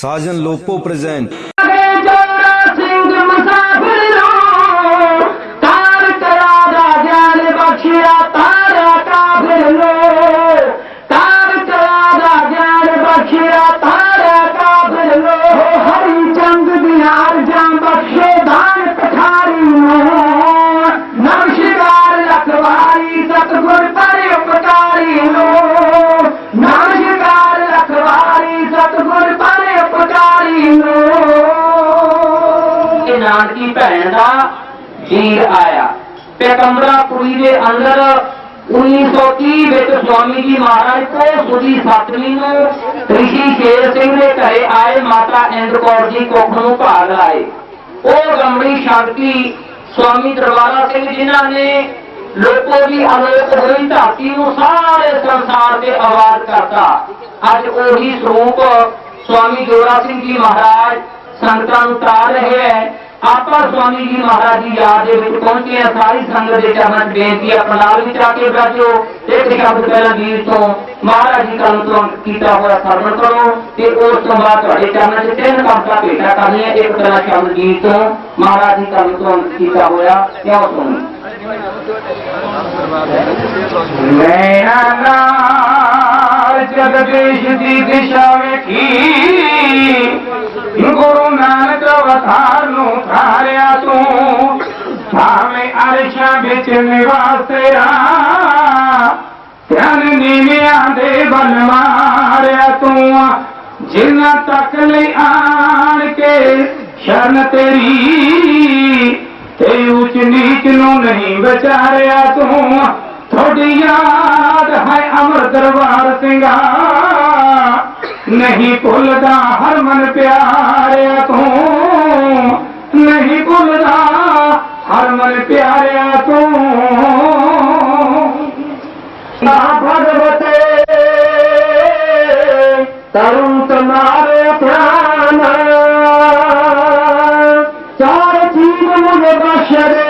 ਸਾਜਨ Lopo present Nanaki ਭੈਣ ਦਾ ਵੀਰ ਆਇਆ। ਪੈਗੰਬਰਾਪੁਰੀ ਦੇ ਅੰਦਰ 1930 ਵਿੱਚ ਸਵਾਮੀ ਜੀ ਮਹਾਰਾਜ ਕੋ ਸੁਦੀ ਸਤਵੀਂ ਨੂੰ ਰਿਸ਼ੀ ਸ਼ੇਰ ਸਿੰਘ ਦੇ ਘਰੇ ਆਏ, ਮਾਤਾ ਇੰਦ ਕੌਰ ਜੀ ਕੁੱਖ ਨੂੰ ਭਾਗ ਲਾਏ। ਉਹ ਗੰਬੜੀ ਸ਼ਕਤੀ ਸਵਾਮੀ ਦਰਬਾਰਾ ਸਿੰਘ ਜਿਨ੍ਹਾਂ ਨੇ ਲੋਕੋ ਦੀ ਅਲੋਕ ਹੋਈ ਧਰਤੀ ਨੂੰ ਸਾਰੇ ਸੰਸਾਰ ਤੇ ਆਵਾਜ਼ ਕਰਤਾ। ਅੱਜ ਉਹੀ ਸਰੂਪ ਸਵਾਮੀ ਜੋਰਾ ਸਿੰਘ ਜੀ ਮਹਾਰਾਜ ਸੰਗਤਾਂ ਨੂੰ ਤਾਰ ਰਹੇ ਹੈ। ਆਪਾਂ ਸਵਾਮੀ ਜੀ ਮਹਾਰਾਜ ਦੀ ਯਾਦ ਦੇ ਵਿੱਚ ਪਹੁੰਚੇ ਹਾਂ ਸਾਰੀ ਸੰਗਤ ਦੇ ਚਰਨਾਂ 'ਚ ਬੇਨਤੀ ਹੈ ਆਪਣਾ ਵਿੱਚ ਆ ਕੇ ਬੈਠੋ। ਇੱਕ ਸ਼ਬਦ ਪਹਿਲਾਂ ਵੀਰ ਤੋਂ ਮਹਾਰਾਜ ਜੀ ਕਲਮ ਤੋਂ ਕੀਤਾ ਹੋਇਆ ਸਰਵਣ ਕਰੋ ਤੇ ਉਸ ਤੋਂ ਬਾਅਦ ਤੁਹਾਡੇ ਚਰਨਾਂ 'ਚ ਤਿੰਨ ਕਮਤਾ ਭੇਟਾ ਕਰਨੀਆਂ, ਇੱਕ ਪਹਿਲਾ ਸ਼ਬਦ ਗੀਤ ਤੋਂ ਮਹਾਰਾਜ ਜੀ ਕਰਨ ਤੋਂ ਕੀਤਾ ਹੋਇਆ। ਕਿਉਂ ਸੁਣੀ ਨੈਣਾ ਨਾਲ ਜਗਦੀਸ਼ ਦੀ ਦਿਸ਼ਾ ਵੇਖੀ। गुरु नानक अवतार नु धारिया तू भावे अर्शा बिच निवास तेरा ध्यान नीमिया दे बन मारिया तू जिन्ना तक ले आन के शरण तेरी ते उच नीच नु नहीं बचारिया तू थोड़ी याद है अमर दरबार सिंगा नहीं भुलदा हर मन प्यार तू। नहीं भुलदा हर मन प्यार तू। भगवत तरुण तुमार प्राण। चार जीवन बशरे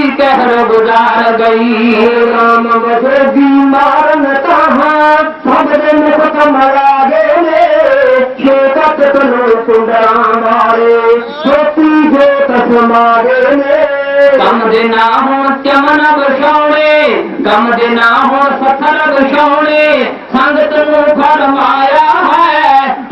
ਸ਼ਾਨਾ ਗਾਲੇ ਉੱਤੇ ਭਾਵੀ ਕਹਿਰ ਗੁਜ਼ਾਰ ਗਈ। ਰਾਮ ਬਸਦੀ ਮਾਰਨ ਤਾਹਾਂ ਸਭ ਦੇ ਮੁਖ ਮਰਾ ਗਏ ਨੇ। ਛੇ ਤਖਤ ਨੂੰ ਕੁੰਡਾਂ ਵਾਲੇ, ਜੋਤੀ ਜੋਤ ਸਮਾਗੇ ਨੇ। ਕੰਮ ਦੇ ਨਾ ਹੋਣ ਚਮਨ ਵਿਛਾਉਣੇ ਗਮ ਦੇ ਨਾ ਵਿਛਾਉਣੇ ਸੰਗਤ ਨੂੰ ਫਰਮਾਇਆ ਹੈ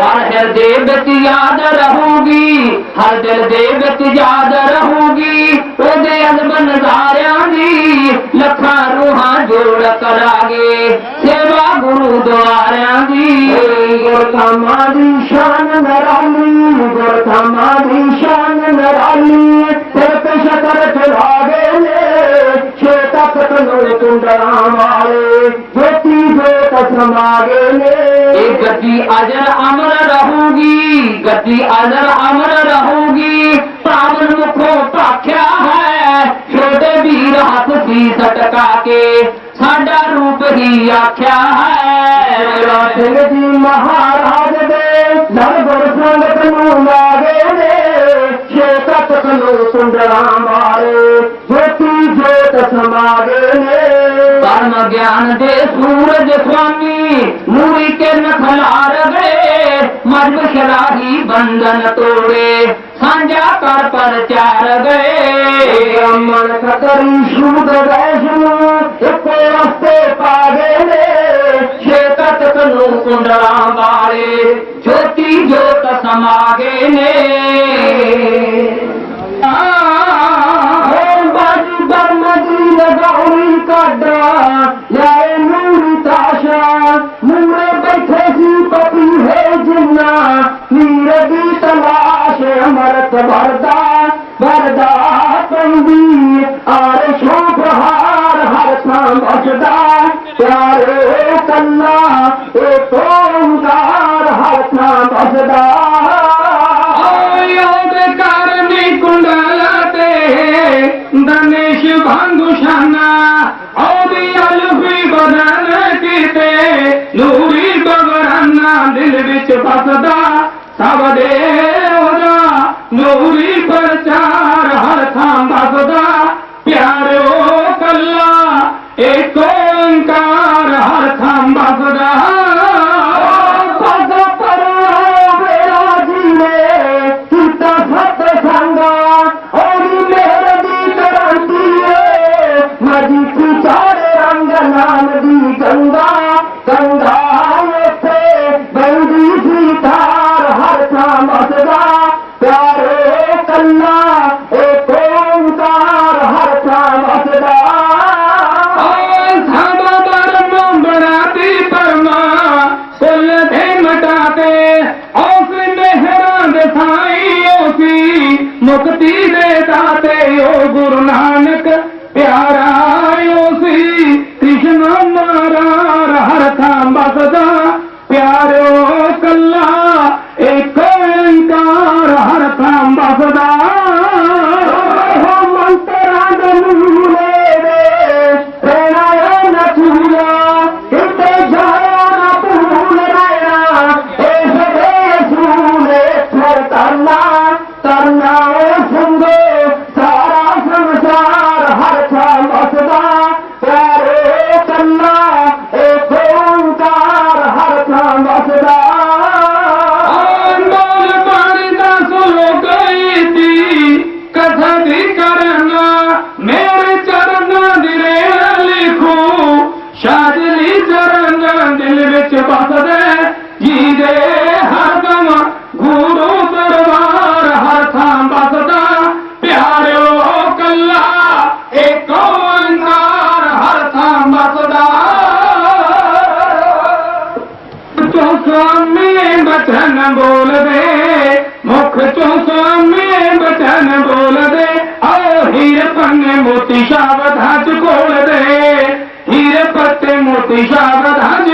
हर देवत यादि रहूी हर देवत यादि लखां रूह करागे सेवा गुरू द्वारियां जी गुराम शान नानी गुरथी शान नानी सित शतर चागे छेत गुरूड ਜੋਤੀ ਜੋਤ ਸਮਾਗੇ ਨੇ। ਇਹ ਗੱਦੀ ਅਜਰ ਅਮਰ ਰਹੂਗੀ ਗੱਦੀ ਅਜਰ ਅਮਰ ਰਹੂਗੀ। ਪਾਵਨ ਮੁਖੋਂ ਭਾਖਿਆ ਹੈ ਛੋਟੇ ਵੀਰ ਹੱਥ ਸੀ ਸਟਕਾ ਕੇ। ਸਾਡਾ ਰੂਪ ਹੀ ਆਖਿਆ ਹੈ। ਮੇਰਾ ਸਿੰਘ ਜੀ ਮਹਾਰਾਜ ਦੇ ਲੜ ਗੁਰ ਸੰਗਤ ਨੂੰ ਲਾਗੇ ਨੇ। ਛੇ ਤਖਤ ਨੂੰ ਕੁੰਡਲਾਂ चांद सूरज स्वामी मूरी के नखलार रे मर्द खिलाड़ी बंधन तोड़े साझा कर प्रचार गए अमन करी शूद वैष्णु हिकु रस्ते पागे रे शेकत कनु कुंडला वारे ज्योति ज्योत समागे ने ورع قدرا يا نور تعشى نور चार हर था प्यारियो कला ਮੁਕਤੀ ਦੇ ਦਾਤੇ ਓ ਗੁਰੂ ਨਾਨਕ। बोल दे मुख चो स्वामी बचन बोल दे आओ हीर पन्ने मोती शावधाज हज दे हीर पत्ते मोती शावधाज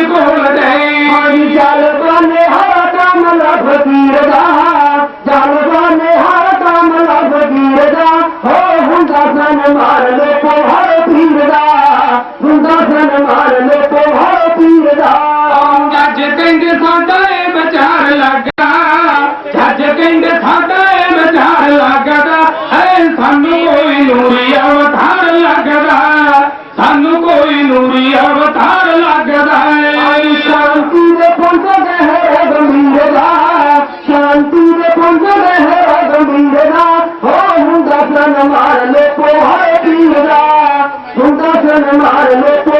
أن 人，我不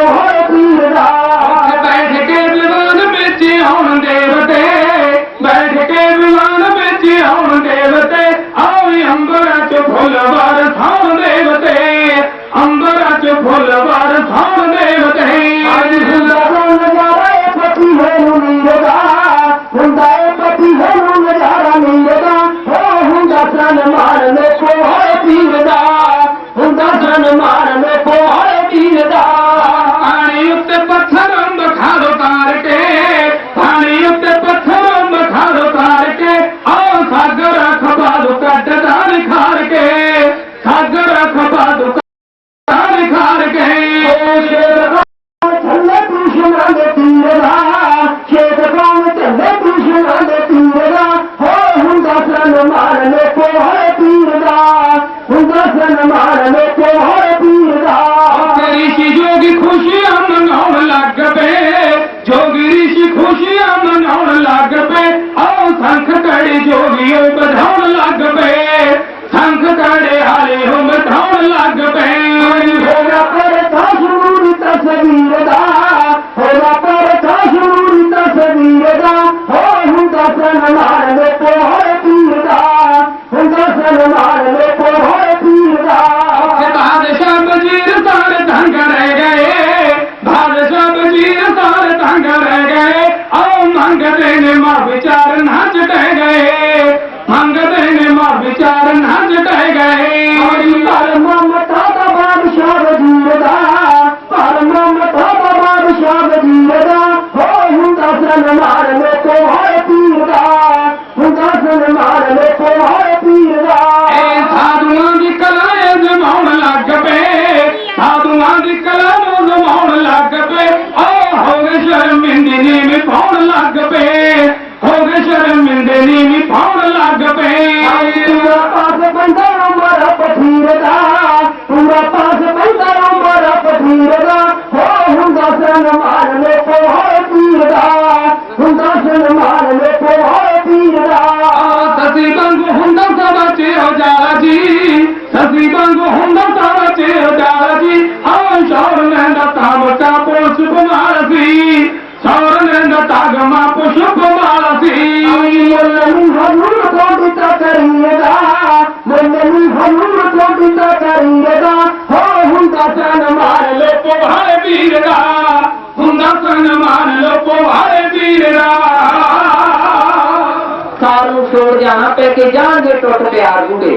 ਨੂੰ ਪੈ ਕੇ ਜਾਣਗੇ ਟੁੱਟ ਪਿਆਰ ਬੁੜੇ।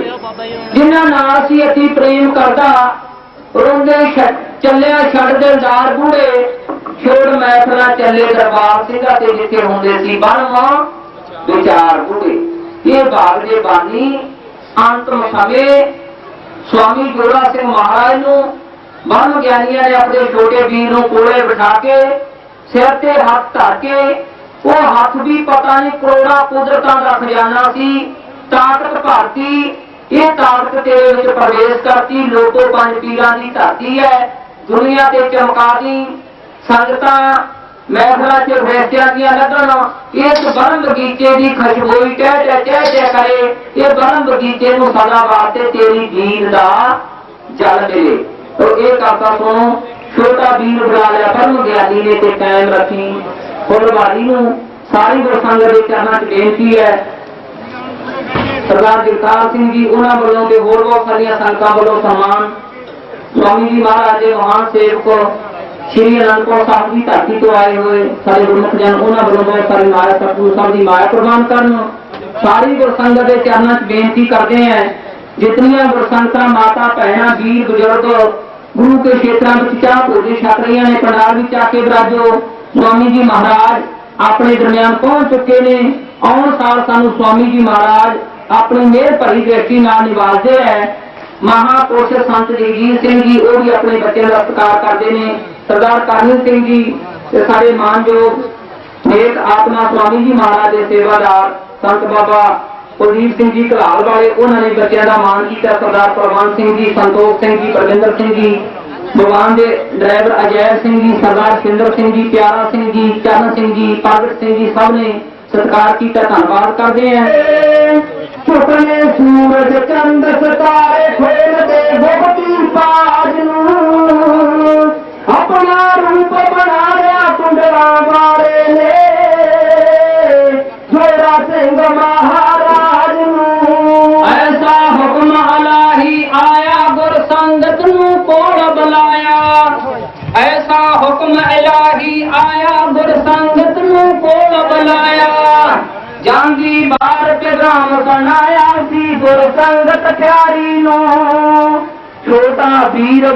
ਜਿਨ੍ਹਾਂ ਨਾਲ ਸੀ ਅਤੀ ਪ੍ਰੇਮ ਕਰਦਾ, ਰੋਂਦੇ ਚੱਲਿਆ ਛੱਡ ਦਿਲਦਾਰ ਬੁੜੇ। ਛੋੜ ਮਹਿਫਲਾਂ ਚੱਲੇ ਦਰਬਾਰ ਸਿੰਘਾਂ ਤੇ ਜਿੱਥੇ ਹੁੰਦੇ ਸੀ ਬਣਵਾ ਵਿਚਾਰ ਬੁੜੇ। ਇਹ ਬਾਗ ਦੇ ਬਾਨੀ, ਅੰਤਮ ਸਮੇਂ ਸਵਾਮੀ ਜੋੜਾ ਸਿੰਘ ਮਹਾਰਾਜ ਨੂੰ ਬ੍ਰਹਮ ਗਿਆਨੀਆਂ ਨੇ ਆਪਣੇ ਛੋਟੇ ਵੀਰ ਨੂੰ ਕੋਲੇ ਬਿਠਾ ਕੇ, ਸਿਰ ਤੇ ਹੱਥ ਧਰ ਕੇ ਉਹ ਹੱਥ ਵੀ ਪਤਾ ਨਹੀਂ ਕਰੋੜਾਂ ਕੁਦਰਤਾਂ ਦਾ ਖਜ਼ਾਨਾ ਸੀ। ਤਾਕਤ ਭਾਰਤੀ, ਇਹ ਤਾਕਤ ਤੇਰੇ ਵਿੱਚ ਪ੍ਰਵੇਸ਼ ਕਰਤੀ, ਲੋਕੋ ਪੰਜ ਪੀਰਾਂ ਦੀ ਧਰਤੀ ਹੈ, ਦੁਨੀਆ ਤੇ ਚਮਕਾ ਸੰਗਤਾਂ, ਮਹਿਫਲਾਂ 'ਚ ਫੈਸਿਆਂ ਦੀਆਂ ਲੱਗਣ ਇਸ ਬਰਮ ਬਗੀਚੇ ਦੀ ਖੁਸ਼ਬੋਈ ਕਹਿ ਕਹਿ ਕਹਿ ਕਹਿ ਕਰੇ, ਇਹ ਬਰਮ ਬਗੀਚੇ ਨੂੰ ਸਦਾ ਵਾਸਤੇ ਤੇਰੀ ਦੀਨ ਦਾ ਜਲ ਮਿਲੇ। ਤੋ ਇਹ ਕਰਤਾ ਸੁਣੋ, ਛੋਟਾ ਵੀਰ ਬੁਲਾ ਲਿਆ ਬਰਮ ਗਿਆਨੀ ਨੇ ਤੇ ਕਾਇਮ ਰੱਖੀ। ਫੁੱਲਵਾਰੀ ਨੂੰ ਸਾਰੀ ਗੁਰਸੰਗਤ ਦੇ ਚਰਨਾਂ 'ਚ ਬੇਨਤੀ ਹੈ। ਸਰਦਾਰ ਜਗਤਾਰ ਸਿੰਘ ਜੀ, ਉਹਨਾਂ ਵੱਲੋਂ ਤੇ ਹੋਰ ਬਹੁਤ ਸਾਰੀਆਂ ਸੰਗਤਾਂ ਵੱਲੋਂ ਸਨਮਾਨ। ਸਵਾਮੀ ਜੀ ਮਹਾਰਾਜ ਦੇ ਮਹਾਨ ਸੇਵਕ ਸ਼੍ਰੀ ਅਨੰਦਪੁਰ ਸਾਹਿਬ ਦੀ ਧਰਤੀ ਤੋਂ ਆਏ ਹੋਏ ਸਾਰੇ ਗੁਰਮੁਖ ਜਨ, ਉਹਨਾਂ ਵੱਲੋਂ ਬਹੁਤ ਸਾਰੀ ਮਾਇਆ ਸਤਿਗੁਰੂ ਸਾਹਿਬ ਦੀ ਮਾਇਆ ਪ੍ਰਵਾਨ ਕਰਨ ਸਾਰੀ ਗੁਰਸੰਗਤ ਦੇ ਚਰਨਾਂ 'ਚ ਬੇਨਤੀ ਕਰਦੇ ਹਾਂ। ਜਿਤਨੀਆਂ ਗੁਰਸੰਗਤਾਂ ਮਾਤਾ, ਭੈਣਾਂ, ਵੀਰ, ਬਜ਼ੁਰਗ ਗੁਰੂ ਕੇ ਖੇਤਰਾਂ ਵਿੱਚ ਚਾਹ ਭੋਜੇ ਛਕ ਰਹੀਆਂ ਨੇ, ਪੰਡਾਲ ਵਿੱਚ ਆ ਕੇ ਬਰਾਜੋ। ਸਵਾਮੀ ਜੀ ਮਹਾਰਾਜ ਆਪਣੇ ਦਰਮਿਆਨ ਪਹੁੰਚ ਚੁੱਕੇ ਨੇ। ਆਉਣ ਸਾਲ ਸਾਨੂੰ ਸਵਾਮੀ ਜੀ ਮਹਾਰਾਜ ਆਪਣੀ ਮਿਹਰ ਭਰੀ ਦ੍ਰਿਸ਼ਟੀ ਨਾਲ ਨਿਵਾਜਦੇ ਹੈ। ਮਹਾਪੁਰਸ਼ ਸੰਤ ਜਗਜੀਤ ਸਿੰਘ ਜੀ, ਉਹ ਵੀ ਆਪਣੇ ਬੱਚਿਆਂ ਦਾ ਸਤਿਕਾਰ ਕਰਦੇ ਨੇ। ਸਰਦਾਰ ਕਰਨਲ ਸਿੰਘ ਜੀ ਤੇ ਸਾਡੇ ਮਾਨਯੋਗ ਨੇਕ ਆਤਮਾ ਸਵਾਮੀ ਜੀ ਮਹਾਰਾਜ ਦੇ ਸੇਵਾਦਾਰ ਸੰਤ ਬਾਬਾ ਕੁਲਦੀਪ ਸਿੰਘ ਜੀ ਘਲਾਲ ਵਾਲੇ, ਉਹਨਾਂ ਨੇ ਬੱਚਿਆਂ ਦਾ ਮਾਣ ਕੀਤਾ। ਸਰਦਾਰ ਪ੍ਰਵਾਨ ਸਿੰਘ ਜੀ, ਸੰਤੋਖ ਸਿੰਘ ਜੀ ਪ੍ਰਵਿੰਦਰ ਸਿੰਘ ਜੀ ਭਗਵਾਨ ਦੇ ਡਰਾਈਵਰ ਅਜੈ ਸਿੰਘ ਜੀ ਸਰਦਾਰ ਸਿੰਦਰ ਸਿੰਘ ਜੀ ਪਿਆਰਾ ਸਿੰਘ ਜੀ ਚਰਨ ਸਿੰਘ ਜੀ ਪ੍ਰਗਟ ਸਿੰਘ ਜੀ ਸਭ ਨੇ ਸਤਿਕਾਰ ਕੀਤਾ ਧੰਨਵਾਦ ਕਰਦੇ ਹਾਂ ਸੁਪਨੇ ਸੂਰਜ ਚੰਦ ਸਿਤਾਰੇ ਖੋਲਦੇ ਭਗਤੀ ਪਾਜ ਨੂੰ ਆਪਣਾ ਰੂਪ छोटा پیارے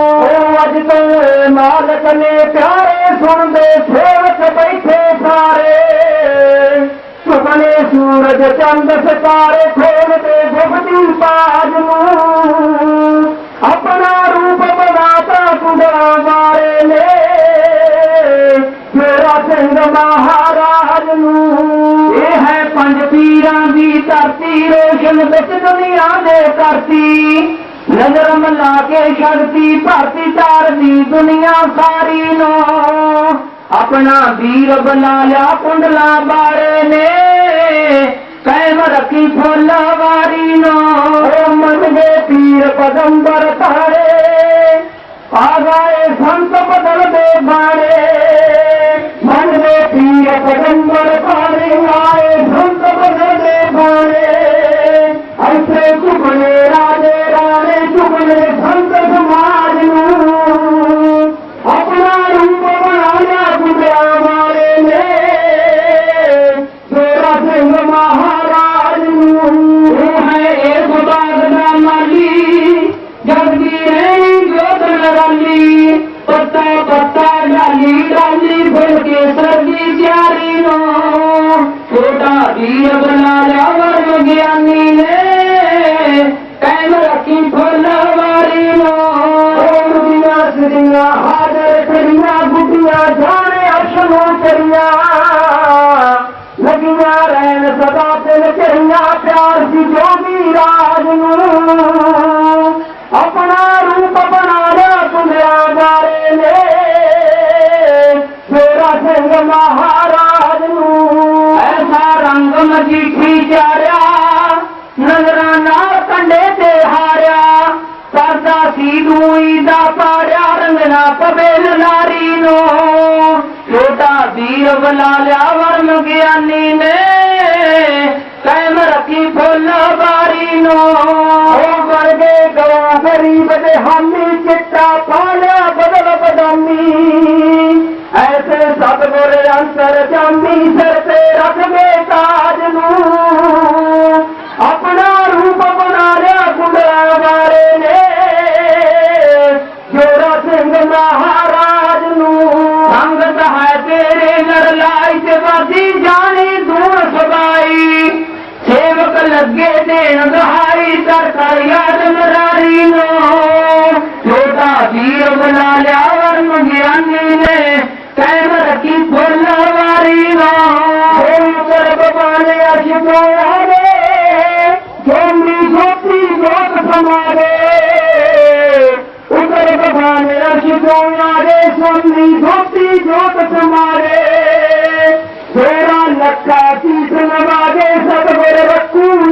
سن तो माल क्यारे सु बेठे सारे। सुखन सूरज चंद کھول खोल ते बुखजी प ਮੇਰਾ ਮਹਾਰਾਜ ਨੂੰ। ਇਹ ਹੈ ਪੰਜ ਪੀਰਾਂ ਦੀ ਧਰਤੀ, ਰੋਸ਼ਨ ਵਿੱਚ ਦੁਨੀਆ ਦੇ ਕਰਤੀ ਨਜ਼ਰ ਮਲਾ ਕੇ ਸ਼ਕਤੀ ਭਰਤੀ ਤਾਰਦੀ ਦੁਨੀਆ ਸਾਰੀ ਨੂੰ। ਆਪਣਾ ਵੀਰ ਬਣਾ ਲਿਆ ਕੁੰਡਲਾ ਬਾਰੇ ਨੇ। ਕਾਇਮ ਰੱਖੀ ਫੁੱਲ ਵਾਰੀ ਨੂੰ। ਮਨ ਦੇ ਪੀਰ ਪਦੰਬਰ ਤਾਰੇ आगाए संत पदर जे बारे पीर पंबर पारे आए संत बदल दे पारे ऐसे घुमणे राजे राे घुमणे संत ਨੂੰ ਆਪਣਾ ਰੂਪ ਬਣਾ ਲਿਆ ਤੁਲਿਆ ਗਾਰੇ ਨੇ। ਮੇਰਾ ਸਿੰਘ ਮਹਾਰਾਜ ਨੂੰ ਐਸਾ ਰੰਗ ਮਜੀਠੀ ਚਾਰਿਆ, ਨਜ਼ਰਾਂ ਨਾਲ ਕੰਡੇ ਤੇ ਹਾਰਿਆ। ਕਰਦਾ ਸੀ ਦੂਈ ਦਾ ਪਾੜਿਆ ਰੰਗਣਾ ਪਵੇ ਨਾਰੀ ਨੂੰ। ਛੋਟਾ ਵੀਰ ਬਣਾ ਲਿਆ ਵਰਨ ਗਿਆਨੀ ਨੇ। ਕਾਇਮ ਰੱਖੀ ਬਾਰੀ ਨੂੰ। ਉਹ ਵਰਗੇ ਗਵਾ ਗਰੀਬ ਦੇ ਹਾਮੀ ਚਿੱਟਾ ਪਾਲਿਆ ਬਦਲ ਬਦਾਨੀ ਐਸੇ ਸਤਗੁਰ ਅੰਤਰ ਜਾਮੀ ਸਿਰ ਤੇ ਰੱਖਵੇ ਤਾਜ सोनी जोत से सेरा लॻा थी चलवा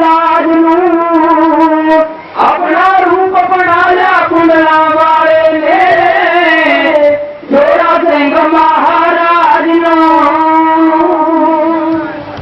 लाज न